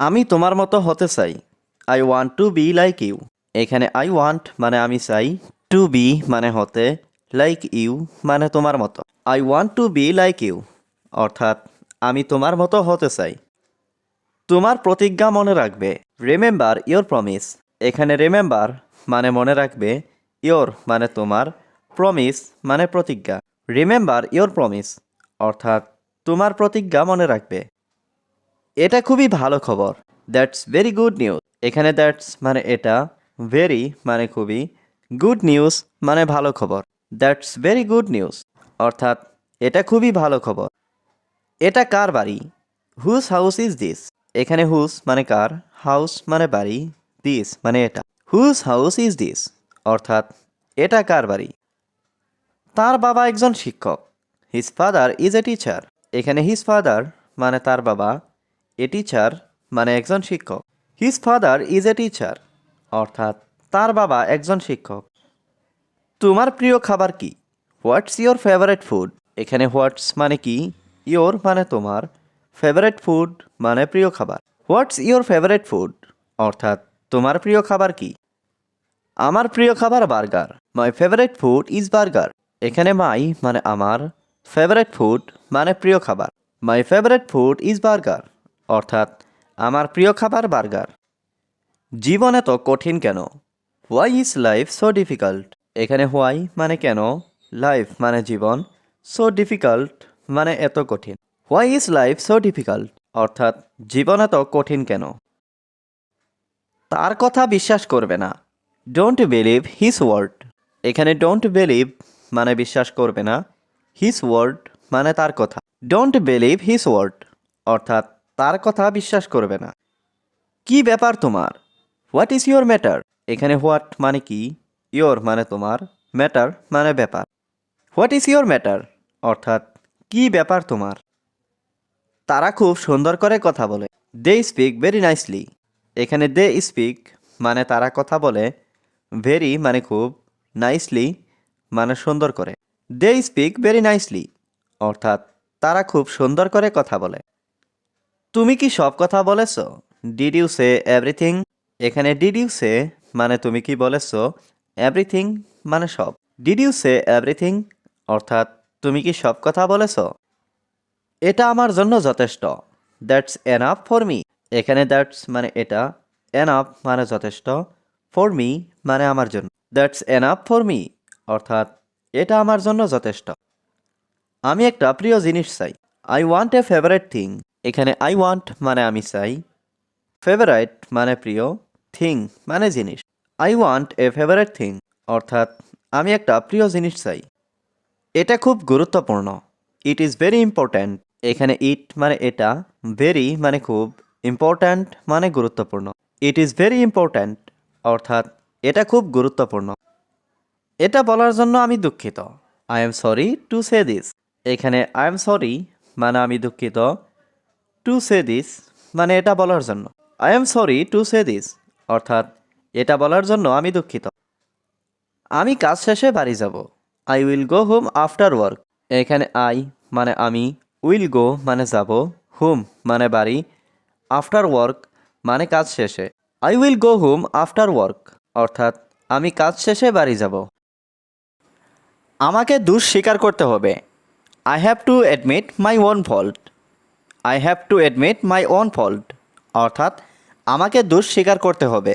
আমি তোমার মতো হতে চাই। I want to be like you এখানে আই ওয়ান্ট মানে আমি চাই। টু বি মানে হতে লাইক ইউ মানে তোমার মতো। I want to be like you অর্থাৎ, আমি তোমার মতো হতে চাই। তোমার প্রতিজ্ঞা মনে রাখবে। রিমেম্বার ইয়োর প্রমিস এখানে রিমেম্বার মানে মনে রাখবে। ইয়োর মানে তোমার। প্রমিস মানে প্রতিজ্ঞা। রিমেম্বার ইয়োর প্রমিস অর্থাৎ, তোমার প্রতিজ্ঞা মনে রাখবে। এটা খুবই ভালো খবর। দ্যাটস ভেরি গুড নিউজ এখানে দ্যাটস মানে এটা ভেরি মানে খুবই গুড নিউজ মানে ভালো খবর। দ্যাটস ভেরি গুড নিউজ অর্থাৎ এটা খুবই ভালো খবর। এটা কার বাড়ি? হুজ হাউস ইজ দিস এখানে হুজ মানে কার? হাউস মানে বাড়ি দিস মানে এটা। হুজ হাউস ইজ দিস অর্থাৎ এটা কার বাড়ি? তার বাবা একজন শিক্ষক। His father is a teacher এখানে হিজ ফাদার মানে তার বাবা এ টিচার মানে একজন শিক্ষক। His father is a teacher অর্থাৎ তার বাবা একজন শিক্ষক। তোমার প্রিয় খাবার কি? হোয়াটস ইয়োর ফেভারেট ফুড এখানে হোয়াটস মানে কি? ইয়োর মানে তোমার। ফেভারেট ফুড মানে প্রিয় খাবার। হোয়াটস ইয়োর ফেভারেট ফুড অর্থাৎ তোমার প্রিয় খাবার কি? আমার প্রিয় খাবার burger. My favourite food is burger এখানে মাই মানে আমার। ফেভারেট ফুড মানে প্রিয় খাবার। My favourite food is burger অর্থাৎ আমার প্রিয় খাবার বার্গার। জীবন এত কঠিন কেন? Why is life so difficult এখানে হোয়াই মানে কেন? লাইফ মানে জীবন। সো ডিফিকাল্ট মানে এত কঠিন। Why is life so difficult অর্থাৎ জীবন এত কঠিন কেন? তার কথা বিশ্বাস করবে না। ডোন্ট বিলিভ হিস ওয়ার্ড এখানে ডোন্ট বিলিভ মানে বিশ্বাস করবে না। হিস ওয়ার্ড মানে তার কথা। ডোন্ট বিলিভ হিস ওয়ার্ড অর্থাৎ তার কথা বিশ্বাস করবে না। কি ব্যাপার তোমার? হোয়াট ইজ ইয়োর ম্যাটার এখানে হোয়াট মানে কি? ইয়োর মানে তোমার। ম্যাটার মানে ব্যাপার। হোয়াট ইজ ইয়োর ম্যাটার অর্থাৎ, কি ব্যাপার তোমার? তারা খুব সুন্দর করে কথা বলে। দে স্পিক ভেরি নাইসলি এখানে দে স্পিক মানে তারা কথা বলে। ভেরি মানে খুব নাইসলি মানে সুন্দর করে। দে স্পিক ভেরি নাইসলি অর্থাৎ, তারা খুব সুন্দর করে কথা বলে। তুমি কি সব কথা বলেছ? ডিড ইউ সে এভরিথিং এখানে ডিড ইউ সে মানে তুমি কি বলেছ? এভরিথিং মানে সব। ডিড ইউ সে এভরিথিং অর্থাৎ তুমি কি সব কথা বলেছ? এটা আমার জন্য যথেষ্ট। দ্যাটস এনাফ ফর মি এখানে দ্যাটস মানে এটা। এনাফ মানে যথেষ্ট। ফর মি মানে আমার জন্য। দ্যাটস এনাফ ফর মি অর্থাৎ এটা আমার জন্য যথেষ্ট। আমি একটা প্রিয় জিনিস চাই। I want a favourite thing এখানে আই ওয়ান্ট মানে আমি চাই। ফেভারাইট মানে প্রিয়। থিং মানে জিনিস। I want a favourite thing অর্থাৎ আমি একটা প্রিয় জিনিস চাই। এটা খুব গুরুত্বপূর্ণ। ইট ইজ ভেরি ইম্পর্ট্যান্ট এখানে ইট মানে এটা। ভেরি মানে খুব ইম্পর্ট্যান্ট মানে গুরুত্বপূর্ণ। ইট ইজ ভেরি ইম্পর্ট্যান্ট অর্থাৎ এটা খুব গুরুত্বপূর্ণ। এটা বলার জন্য আমি দুঃখিত। I am sorry to say this এখানে আই এম সরি মানে আমি দুঃখিত। টু সে দিস মানে এটা বলার জন্য। I am sorry to say this অর্থাৎ এটা বলার জন্য আমি দুঃখিত। আমি কাজ শেষে বাড়ি যাব। I will go home after work এখানে আই মানে আমি উইল গো মানে যাব। হোম মানে বাড়ি। আফটার ওয়ার্ক মানে কাজ শেষে। I will go home after work অর্থাৎ আমি কাজ শেষে বাড়ি যাব। আমাকে দোষ স্বীকার করতে হবে। I have to admit my own fault I have to admit my own fault অর্থাৎ আমাকে দোষ স্বীকার করতে হবে।